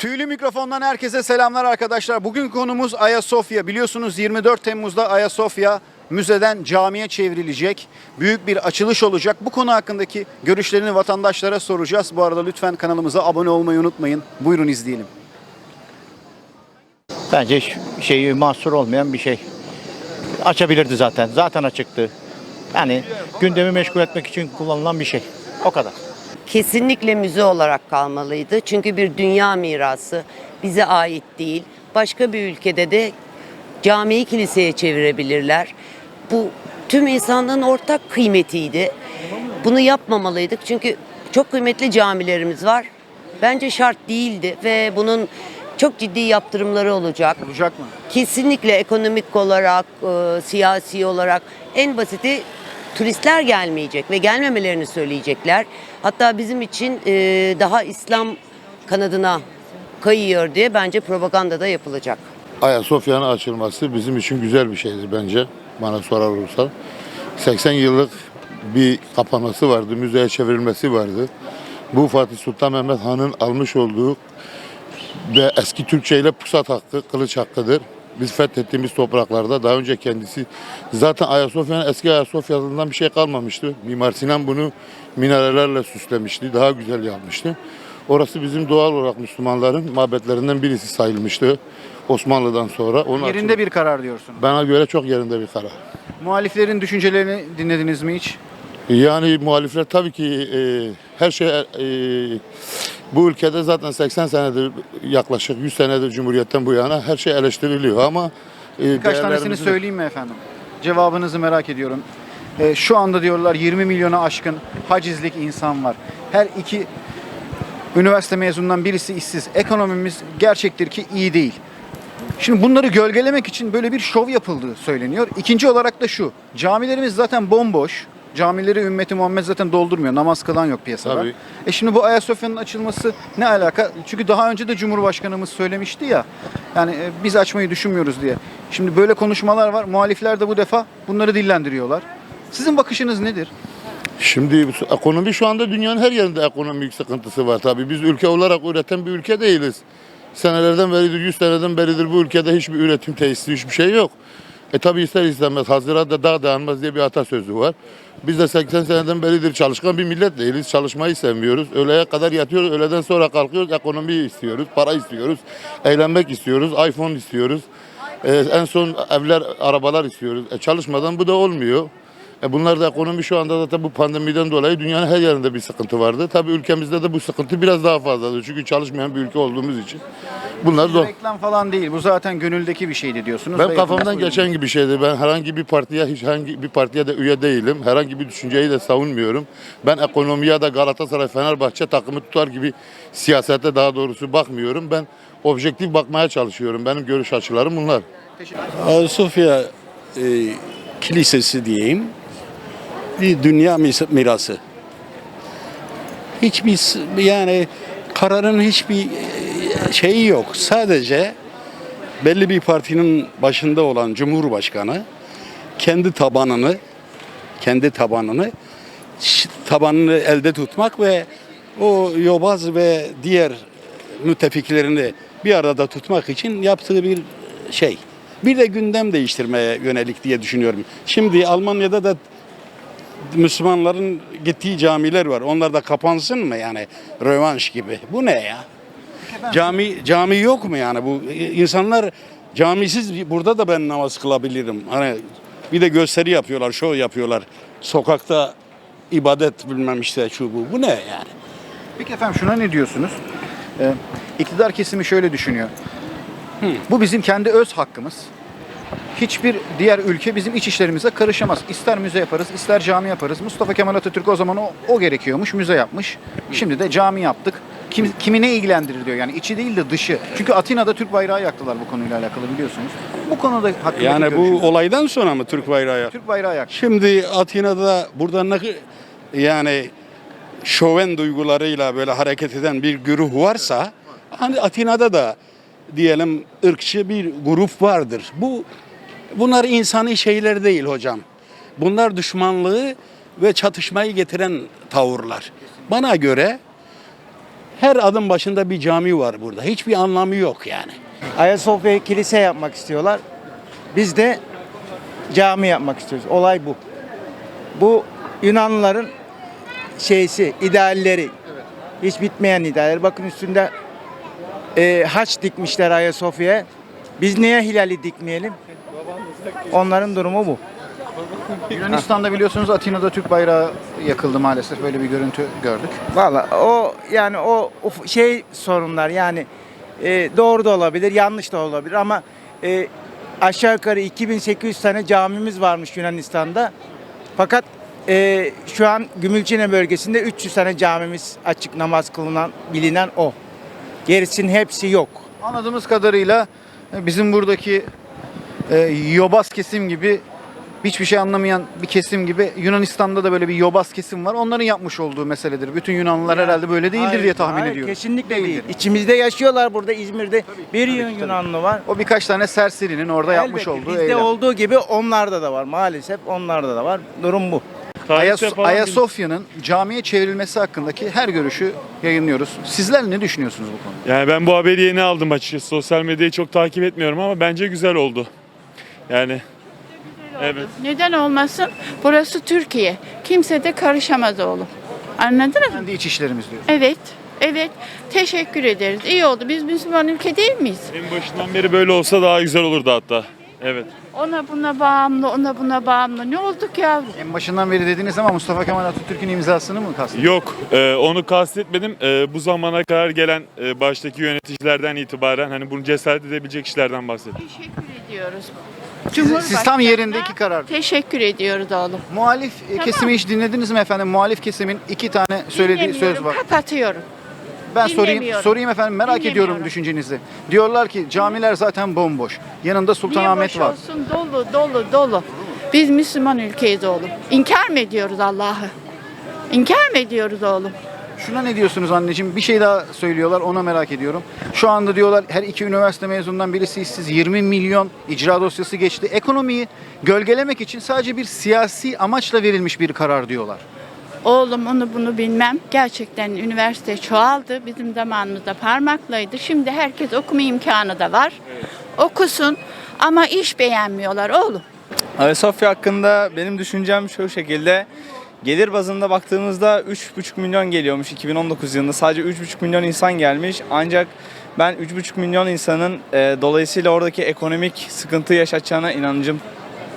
Tüylü mikrofondan herkese selamlar arkadaşlar. Bugün konumuz Ayasofya. Biliyorsunuz 24 Temmuz'da Ayasofya müzeden camiye çevrilecek. Büyük bir açılış olacak. Bu konu hakkındaki görüşlerini vatandaşlara soracağız. Bu arada lütfen kanalımıza abone olmayı unutmayın. Buyurun izleyelim. Bence şeyi mahsur olmayan bir şey. Açabilirdi zaten. Zaten açıktı. Yani gündemi meşgul etmek için kullanılan bir şey. O kadar. Kesinlikle müze olarak kalmalıydı. Çünkü bir dünya mirası bize ait değil. Başka bir ülkede de camiyi kiliseye çevirebilirler. Bu tüm insanlığın ortak kıymetiydi. Bunu yapmamalıydık çünkü çok kıymetli camilerimiz var. Bence şart değildi ve bunun çok ciddi yaptırımları olacak. Olacak mı? Kesinlikle ekonomik olarak, e, siyasi olarak en basiti turistler gelmeyecek ve gelmemelerini söyleyecekler. Hatta bizim için e, daha İslam kanadına kayıyor diye bence propaganda da yapılacak. Ayasofya'nın açılması bizim için güzel bir şeydir bence bana sorar olursa. 80 yıllık bir kapanması vardı, müzeye çevrilmesi vardı. Bu Fatih Sultan Mehmet Han'ın almış olduğu ve eski Türkçe ile pusat hakkı, kılıç hakkıdır. Biz fethettiğimiz topraklarda daha önce kendisi zaten Ayasofya'nın eski Ayasofya'sından bir şey kalmamıştı. Mimar Sinan bunu minarelerle süslemişti, daha güzel yapmıştı. Orası bizim doğal olarak Müslümanların mabetlerinden birisi sayılmıştı Osmanlı'dan sonra. Onun Yerinde bir karar diyorsun. Bana göre çok yerinde bir karar. Muhaliflerin düşüncelerini dinlediniz mi hiç? Yani muhalifler tabii ki e, her şey e, bu ülkede zaten 80 senedir yaklaşık 100 senedir Cumhuriyet'ten bu yana her şey eleştiriliyor ama e, Birkaç tanesini söyleyeyim mi efendim? Cevabınızı merak ediyorum. Ee, şu anda diyorlar 20 milyona aşkın hacizlik insan var. Her iki üniversite mezunundan birisi işsiz. Ekonomimiz gerçektir ki iyi değil. Şimdi bunları gölgelemek için böyle bir şov yapıldığı söyleniyor. İkinci olarak da şu. Camilerimiz zaten bomboş. Camileri ümmeti Muhammed zaten doldurmuyor. Namaz kılan yok piyasada. Tabii. E şimdi bu Ayasofya'nın açılması ne alaka? Çünkü daha önce de Cumhurbaşkanımız söylemişti ya. Yani e, biz açmayı düşünmüyoruz diye. Şimdi böyle konuşmalar var. Muhalifler de bu defa bunları dillendiriyorlar. Sizin bakışınız nedir? Şimdi ekonomi şu anda dünyanın her yerinde ekonomik sıkıntısı var tabii. Biz ülke olarak üreten bir ülke değiliz. Senelerden beridir, 100 seneden beridir bu ülkede hiçbir üretim tesisi, hiçbir şey yok. E tabii ister istemez Haziran'da dağ dayanmaz diye bir atasözü var. Biz de 80 seneden beridir çalışkan bir millet değiliz. Çalışmayı sevmiyoruz. Öğleye kadar yatıyoruz, öğleden sonra kalkıyoruz. Ekonomiyi istiyoruz, para istiyoruz, eğlenmek istiyoruz, iPhone istiyoruz. E, en son evler, arabalar istiyoruz. E, çalışmadan bu da olmuyor. E bunlar da ekonomi şu anda zaten bu pandemiden dolayı dünyanın her yerinde bir sıkıntı vardı. Tabii ülkemizde de bu sıkıntı biraz daha fazladır. Çünkü çalışmayan bir ülke olduğumuz için. Bunlar da Reklam falan değil. Bu zaten gönüldeki bir şeydi diyorsunuz. ben kafamdan geçen gibi şeydi. Ben herhangi bir partiye hiç hangi bir partiye de üye değilim. Herhangi bir düşünceyi de savunmuyorum. Ben ekonomiye de Galatasaray Fenerbahçe takımı tutar gibi siyasete daha doğrusu bakmıyorum. Ben objektif bakmaya çalışıyorum. Benim görüş açılarım bunlar. Ayasofya e, Kilisesi diyeyim bir dünya mis- mirası. Hiçbir s- yani kararın hiçbir şeyi yok. Sadece belli bir partinin başında olan Cumhurbaşkanı kendi tabanını kendi tabanını tabanını elde tutmak ve o yobaz ve diğer müttefiklerini bir arada tutmak için yaptığı bir şey. Bir de gündem değiştirmeye yönelik diye düşünüyorum. Şimdi Almanya'da da Müslümanların gittiği camiler var. Onlar da kapansın mı yani? Rövanş gibi. Bu ne ya? Cami cami yok mu yani bu insanlar camisiz burada da ben namaz kılabilirim. Hani bir de gösteri yapıyorlar, şov yapıyorlar. Sokakta ibadet bilmem işte şu bu. Bu ne yani? Peki efendim şuna ne diyorsunuz? Ee, iktidar kesimi şöyle düşünüyor. Bu bizim kendi öz hakkımız. Hiçbir diğer ülke bizim iç işlerimize karışamaz. İster müze yaparız, ister cami yaparız. Mustafa Kemal Atatürk o zaman o, o gerekiyormuş, müze yapmış. Şimdi de cami yaptık. Kim, kimi ne ilgilendirir diyor. Yani içi değil de dışı. Çünkü Atina'da Türk bayrağı yaktılar bu konuyla alakalı biliyorsunuz. Bu konuda hakkındaki Yani bu olaydan sonra mı Türk bayrağı yak- Türk bayrağı yaktı. Şimdi Atina'da burada ne yani şoven duygularıyla böyle hareket eden bir güruh varsa hani Atina'da da diyelim ırkçı bir grup vardır. Bu bunlar insani şeyler değil hocam. Bunlar düşmanlığı ve çatışmayı getiren tavırlar. Bana göre Her adım başında bir cami var burada. Hiçbir anlamı yok yani. Ayasofya'yı kilise yapmak istiyorlar. Biz de cami yapmak istiyoruz. Olay bu. Bu Yunanlıların şeysi, idealleri. Hiç bitmeyen idealler. Bakın üstünde e, haç dikmişler Ayasofya'ya. Biz niye hilali dikmeyelim? Onların durumu bu. Yunanistan'da biliyorsunuz Atina'da Türk bayrağı yakıldı maalesef. Böyle bir görüntü gördük. Valla o yani o uf- şey sorunlar yani e, doğru da olabilir, yanlış da olabilir ama e, aşağı yukarı 2800 tane camimiz varmış Yunanistan'da. Fakat e, şu an Gümülcine bölgesinde 300 tane camimiz açık namaz kılınan bilinen o. Gerisinin hepsi yok. Anladığımız kadarıyla e, bizim buradaki e, yobaz kesim gibi hiçbir şey anlamayan bir kesim gibi Yunanistan'da da böyle bir yobaz kesim var. Onların yapmış olduğu meseledir. Bütün Yunanlılar herhalde böyle değildir Hayır, diye tahmin hayır, ediyorum. Kesinlikle Değildir. değil. İçimizde yaşıyorlar burada İzmir'de. bir tabii, yığın tabii. Yunanlı var. O birkaç tane serserinin orada yapmış Elbette, olduğu Bizde eylem. olduğu gibi onlarda da var. Maalesef onlarda da var. Durum bu. Ayas- Ayasofya'nın camiye çevrilmesi hakkındaki her görüşü yayınlıyoruz. Sizler ne düşünüyorsunuz bu konuda? Yani ben bu haberi yeni aldım açıkçası. Sosyal medyayı çok takip etmiyorum ama bence güzel oldu. Yani evet. Neden olmasın? Burası Türkiye. Kimse de karışamaz oğlum. Anladınız mı? Kendi iç işlerimiz diyor. Evet. Evet. Teşekkür ederiz. İyi oldu. Biz Müslüman ülke değil miyiz? En başından beri böyle olsa daha güzel olurdu hatta. Evet. Ona buna bağımlı, ona buna bağımlı. Ne olduk yavrum? En başından beri dediniz ama Mustafa Kemal Atatürk'ün imzasını mı kastediyorsunuz? Yok e, onu kastetmedim. E, bu zamana kadar gelen e, baştaki yöneticilerden itibaren hani bunu cesaret edebilecek kişilerden bahsettim. Teşekkür ediyoruz. Siz tam yerindeki karar. Teşekkür ediyoruz oğlum. Muhalif e, Tamam. kesimi hiç dinlediniz mi efendim? Muhalif kesimin iki tane söylediği söz Dinlemiyorum, var. Kapatıyorum. Ben sorayım dinlemiyorum. sorayım efendim merak ediyorum Dinlemiyorum. düşüncenizi. Diyorlar ki camiler zaten bomboş. Yanında Niye Sultanahmet boş var. olsun? Dolu, dolu, dolu. Biz Müslüman ülkeyiz oğlum. İnkar mı ediyoruz Allah'ı? İnkar mı ediyoruz oğlum? Şuna ne diyorsunuz anneciğim? Bir şey daha söylüyorlar ona merak ediyorum. Şu anda diyorlar her iki üniversite mezunundan birisi işsiz 20 milyon icra dosyası geçti. Ekonomiyi gölgelemek için sadece bir siyasi amaçla verilmiş bir karar diyorlar. Oğlum onu bunu bilmem. Gerçekten üniversite çoğaldı. Bizim zamanımızda parmaklaydı. Şimdi herkes okuma imkanı da var. Okusun ama iş beğenmiyorlar oğlum. Ayasofya hakkında benim düşüncem şu şekilde. Gelir bazında baktığımızda 3,5 milyon geliyormuş 2019 yılında. Sadece 3,5 milyon insan gelmiş. Ancak ben 3,5 milyon insanın e, dolayısıyla oradaki ekonomik sıkıntı yaşatacağına inancım,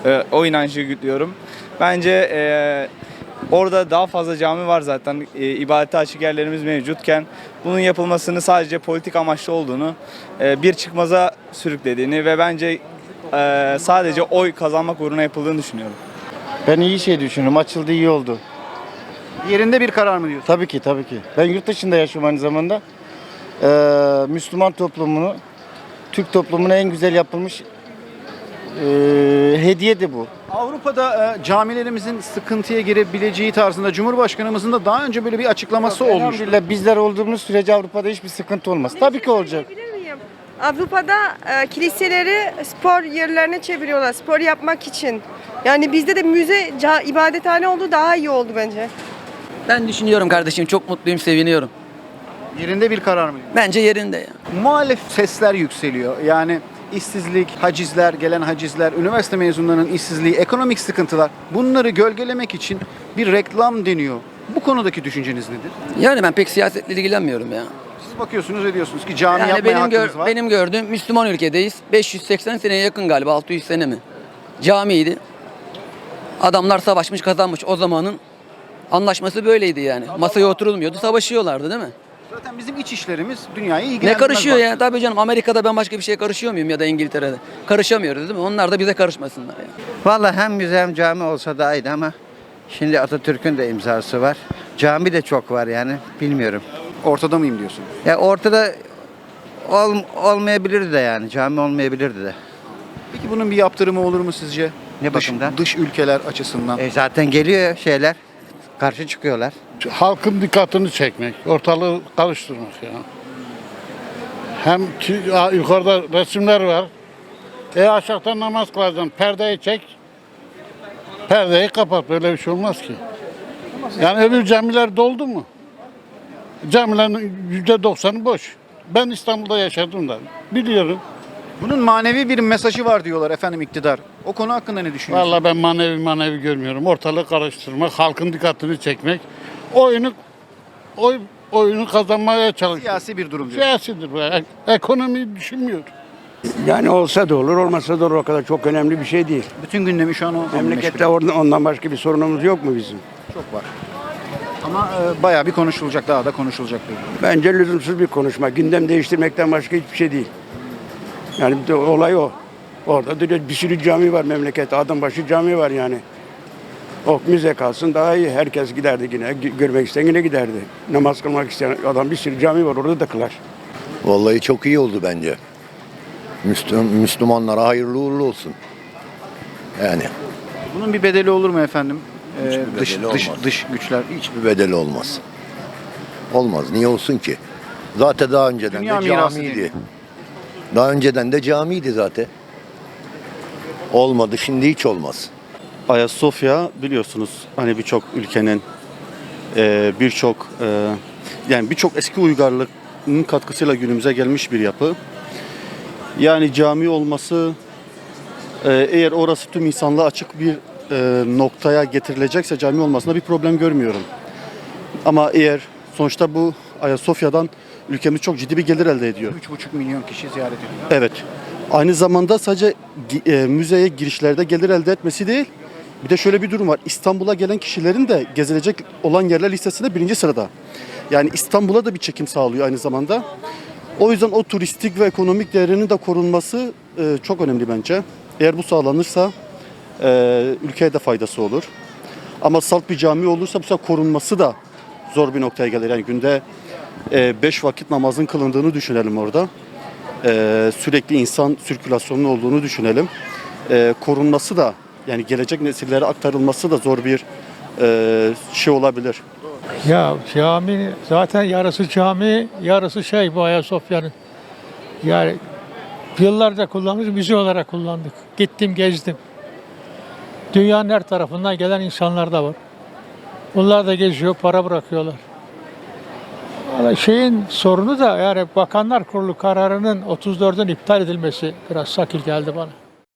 e, o inancı güdüyorum. Bence e, orada daha fazla cami var zaten. E, ibadete açık yerlerimiz mevcutken bunun yapılmasını sadece politik amaçlı olduğunu, e, bir çıkmaza sürüklediğini ve bence e, sadece oy kazanmak uğruna yapıldığını düşünüyorum. Ben iyi şey düşünüyorum. Açıldı iyi oldu. Yerinde bir karar mı diyorsunuz? Tabii ki tabii ki. Ben yurt dışında yaşıyorum aynı zamanda. Ee, Müslüman toplumunu, Türk toplumuna en güzel yapılmış ee, hediye de bu. Avrupa'da e, camilerimizin sıkıntıya girebileceği tarzında Cumhurbaşkanımızın da daha önce böyle bir açıklaması olmuştu. Elhamdülillah bizler olduğumuz sürece Avrupa'da hiçbir sıkıntı olmaz. Tabii ki olacak. Avrupa'da e, kiliseleri spor yerlerine çeviriyorlar spor yapmak için. Yani bizde de müze, ca- ibadethane oldu daha iyi oldu bence. Ben düşünüyorum kardeşim çok mutluyum seviniyorum. Yerinde bir karar mı? Bence yerinde ya. Muhalif sesler yükseliyor. Yani işsizlik, hacizler, gelen hacizler, üniversite mezunlarının işsizliği, ekonomik sıkıntılar. Bunları gölgelemek için bir reklam deniyor. Bu konudaki düşünceniz nedir? Yani ben pek siyasetle ilgilenmiyorum ya. Siz bakıyorsunuz ve diyorsunuz ki cami Yani yapmaya benim hakkınız gör, var. benim gördüğüm Müslüman ülkedeyiz. 580 seneye yakın galiba 600 sene mi? Camiydi. Adamlar savaşmış kazanmış o zamanın anlaşması böyleydi yani. Masaya oturulmuyordu savaşıyorlardı değil mi? Zaten bizim iç işlerimiz dünyayı ilgilendirmez. Ne karışıyor ya? Tabii canım Amerika'da ben başka bir şeye karışıyor muyum ya da İngiltere'de? Karışamıyoruz değil mi? Onlar da bize karışmasınlar ya. Vallahi hem müze hem cami olsa daha iyiydi ama şimdi Atatürk'ün de imzası var. Cami de çok var yani bilmiyorum. Ortada mıyım diyorsunuz? Ya ortada ol, olmayabilirdi de yani cami olmayabilirdi de. Peki bunun bir yaptırımı olur mu sizce? Ne dış, bakımdan? Dış ülkeler açısından. E zaten geliyor şeyler karşı çıkıyorlar. Halkın dikkatini çekmek, ortalığı karıştırmak ya. Hem yukarıda resimler var. E aşağıdan namaz kılacaksın. Perdeyi çek. Perdeyi kapat. Böyle bir şey olmaz ki. Yani öbür camiler doldu mu? Camilerin yüzde doksanı boş. Ben İstanbul'da yaşadım da biliyorum. Bunun manevi bir mesajı var diyorlar efendim iktidar. O konu hakkında ne düşünüyorsunuz? Vallahi ben manevi manevi görmüyorum. Ortalığı karıştırmak, halkın dikkatini çekmek, oyunu oy, oyunu kazanmaya çalışıyor. Siyasi bir durum diyor. Siyasidir bu. Ek- Ekonomiyi düşünmüyor. Yani olsa da olur, olmasa da olur. O kadar çok önemli bir şey değil. Bütün gündemi şu an o Memlekette orada ondan başka bir sorunumuz yok mu bizim? çok var. Ama e, bayağı bir konuşulacak, daha da konuşulacak. Bence lüzumsuz bir konuşma. Gündem değiştirmekten başka hiçbir şey değil. Yani bir de olay o. Orada da bir sürü cami var memlekette. Adam başı cami var yani. O müze kalsın daha iyi. Herkes giderdi yine. Gö- Görmek isteyen yine giderdi. Namaz kılmak isteyen adam bir sürü cami var. Orada da kılar. Vallahi çok iyi oldu bence. Müslüm, Müslümanlara hayırlı uğurlu olsun. Yani Bunun bir bedeli olur mu efendim? E, Hiçbir dış, bedeli dış, olmaz. dış güçler. hiçbir bedeli olmaz. Olmaz. Niye olsun ki? Zaten daha önceden Dünya de mirası camiydi. Daha önceden de camiydi zaten. Olmadı. Şimdi hiç olmaz. Ayasofya biliyorsunuz hani birçok ülkenin e, birçok e, yani birçok eski uygarlığın katkısıyla günümüze gelmiş bir yapı. Yani cami olması e, eğer orası tüm insanlığa açık bir e, noktaya getirilecekse cami olmasında bir problem görmüyorum. Ama eğer sonuçta bu Ayasofya'dan ülkemiz çok ciddi bir gelir elde ediyor. 3,5 milyon kişi ziyaret ediyor. Evet. Aynı zamanda sadece e, müzeye girişlerde gelir elde etmesi değil. Bir de şöyle bir durum var. İstanbul'a gelen kişilerin de gezilecek olan yerler listesinde birinci sırada. Yani İstanbul'a da bir çekim sağlıyor aynı zamanda. O yüzden o turistik ve ekonomik değerinin de korunması e, çok önemli bence. Eğer bu sağlanırsa e, ülkeye de faydası olur. Ama salt bir cami olursa bu sefer korunması da zor bir noktaya gelir. Yani günde 5 vakit namazın kılındığını düşünelim orada. Ee, sürekli insan sirkülasyonunun olduğunu düşünelim. Ee, korunması da yani gelecek nesillere aktarılması da zor bir e, şey olabilir. Ya cami zaten yarısı cami, yarısı şey bu Ayasofya'nın. Yani yıllarca kullandık, müze olarak kullandık. Gittim, gezdim. Dünyanın her tarafından gelen insanlar da var. Bunlar da geziyor, para bırakıyorlar. Valla şeyin sorunu da yani Bakanlar Kurulu kararının 34'ün iptal edilmesi biraz sakil geldi bana.